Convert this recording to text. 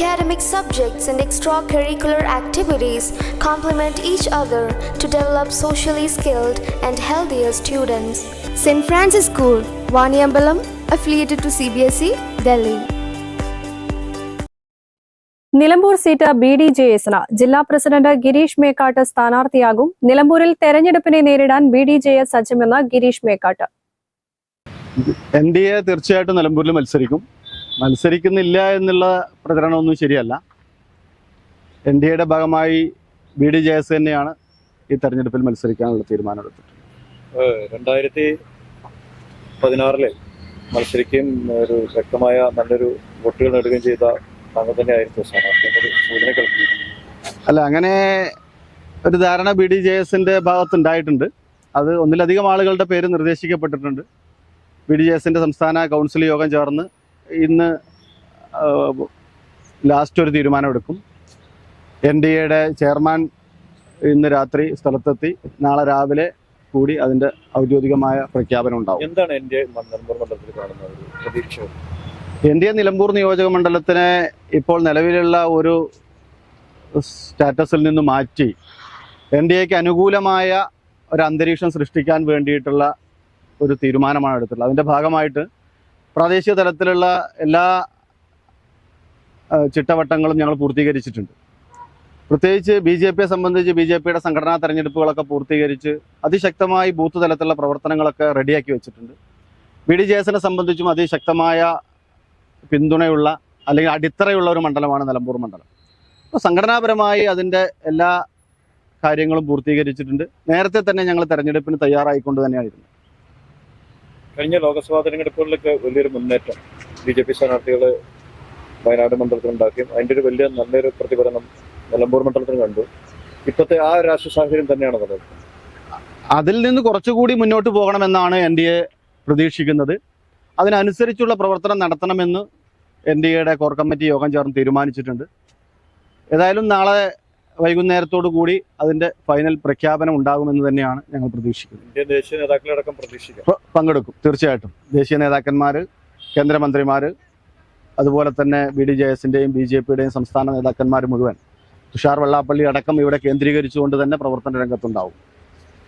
Academic subjects and extracurricular activities complement each other to develop socially skilled and healthier students. St. Francis School, Vaniambalam, affiliated to CBSE, Delhi. Nilambur seat B D J എസിന് ജില്ലാ president Girish Mekkat സ്ഥാനാർത്ഥിയാകും നിലമ്പൂരിൽ തെരഞ്ഞെടുപ്പിനെ നേരിടാൻ B D J S സജ്ജമെന്ന് Girish Mekkat N D A തീർച്ചയായിട്ടും നിലമ്പൂരിൽ മത്സരിക്കും മത്സരിക്കുന്നില്ല എന്നുള്ള പ്രചരണമൊന്നും ശരിയല്ല. എൻ ഡി എയുടെ ഭാഗമായി ബി ഡി ജെ എസ് തന്നെയാണ് ഈ തെരഞ്ഞെടുപ്പിൽ മത്സരിക്കാനുള്ള തീരുമാനമെടുത്തത്. രണ്ടായിരത്തി പതിനാറിൽ മത്സരിക്കുകയും ഒരു ശക്തമായ നല്ലൊരു വോട്ടുകൾ നേടുകയും ചെയ്ത താങ്കൾ തന്നെയായിരുന്നു സൂചന കേൾക്കുന്നു അല്ല അങ്ങനെ ഒരു ധാരണ ബി ഡി ജെ എസിന്റെ ഭാഗത്തുണ്ടായിട്ടുണ്ട്. അത് ഒന്നിലധികം ആളുകളുടെ പേര് നിർദ്ദേശിക്കപ്പെട്ടിട്ടുണ്ട്. ബി ഡി ജെ എസിന്റെ സംസ്ഥാന കൗൺസിൽ യോഗം ചേർന്ന് ഇന്ന് ലാസ്റ്റ് ഒരു തീരുമാനമെടുക്കും. എൻ ഡി എയുടെ ചെയർമാൻ ഇന്ന് രാത്രി സ്ഥലത്തെത്തി നാളെ രാവിലെ കൂടി അതിന്റെ ഔദ്യോഗികമായ പ്രഖ്യാപനം ഉണ്ടാവും. എന്താണ് എൻ പ്രതീക്ഷ എൻ ഡി എ നിലമ്പൂർ നിയോജക മണ്ഡലത്തിനെ ഇപ്പോൾ നിലവിലുള്ള ഒരു സ്റ്റാറ്റസിൽ നിന്ന് മാറ്റി എൻ ഡി എക്ക് അനുകൂലമായ ഒരു അന്തരീക്ഷം സൃഷ്ടിക്കാൻ വേണ്ടിയിട്ടുള്ള ഒരു തീരുമാനമാണ് എടുത്തിട്ടുള്ളത്. അതിന്റെ ഭാഗമായിട്ട് പ്രാദേശിക തലത്തിലുള്ള എല്ലാ ചിട്ടവട്ടങ്ങളും ഞങ്ങൾ പൂർത്തീകരിച്ചിട്ടുണ്ട്. പ്രത്യേകിച്ച് ബി ജെ പിയെ സംബന്ധിച്ച് ബി ജെ പിയുടെ സംഘടനാ തെരഞ്ഞെടുപ്പുകളൊക്കെ പൂർത്തീകരിച്ച് അതിശക്തമായി ബൂത്ത് തലത്തിലുള്ള പ്രവർത്തനങ്ങളൊക്കെ റെഡിയാക്കി വെച്ചിട്ടുണ്ട്. ബി ഡി ജെ എസിനെ സംബന്ധിച്ചും അതിശക്തമായ പിന്തുണയുള്ള അല്ലെങ്കിൽ അടിത്തറയുള്ള ഒരു മണ്ഡലമാണ് നിലമ്പൂർ മണ്ഡലം. അപ്പോൾ സംഘടനാപരമായി അതിന്റെ എല്ലാ കാര്യങ്ങളും പൂർത്തീകരിച്ചിട്ടുണ്ട്. നേരത്തെ തന്നെ ഞങ്ങൾ തെരഞ്ഞെടുപ്പിന് തയ്യാറായിക്കൊണ്ട് തന്നെയായിരുന്നു. കഴിഞ്ഞ ലോക്സഭാ തെരഞ്ഞെടുപ്പുകളിലൊക്കെ വലിയൊരു മുന്നേറ്റം ബി ജെ പി സ്ഥാനാർത്ഥികൾ വയനാട് മണ്ഡലത്തിൽ ഉണ്ടാക്കിയും അതിന്റെ ഒരു വലിയ നല്ലൊരു പ്രതിഫലനം നിലമ്പൂർ മണ്ഡലത്തിൽ കണ്ടു. ഇപ്പോഴത്തെ ആ രാഷ്ട്രീയ സാഹചര്യം തന്നെയാണ് നിലനിൽക്കുന്നത്? അതിൽ നിന്ന് കുറച്ചുകൂടി മുന്നോട്ട് പോകണമെന്നാണ് എൻ ഡി എ പ്രതീക്ഷിക്കുന്നത്. അതിനനുസരിച്ചുള്ള പ്രവർത്തനം നടത്തണമെന്ന് എൻ ഡി എയുടെ കോർ കമ്മിറ്റി യോഗം ചേർന്ന് തീരുമാനിച്ചിട്ടുണ്ട്. ഏതായാലും നാളെ വൈകുന്നേരത്തോടു കൂടി അതിന്റെ ഫൈനൽ പ്രഖ്യാപനം ഉണ്ടാകുമെന്ന് തന്നെയാണ് ഞങ്ങൾ പ്രതീക്ഷിക്കുന്നത്. ഇന്ത്യൻ ദേശീയ നേതാക്കളടക്കം പ്രതീക്ഷിക്കും. പങ്കെടുക്കും. തീർച്ചയായിട്ടും. ദേശീയ നേതാക്കന്മാർ കേന്ദ്രമന്ത്രിമാർ അതുപോലെ തന്നെ ബി ഡി ജെ എസിന്റെയും ബി ജെ പിയുടെയും സംസ്ഥാന നേതാക്കന്മാർ മുഴുവൻ. തുഷാർ വെള്ളാപ്പള്ളി അടക്കം ഇവിടെ കേന്ദ്രീകരിച്ചുകൊണ്ട് തന്നെ പ്രവർത്തന രംഗത്തുണ്ടാവും.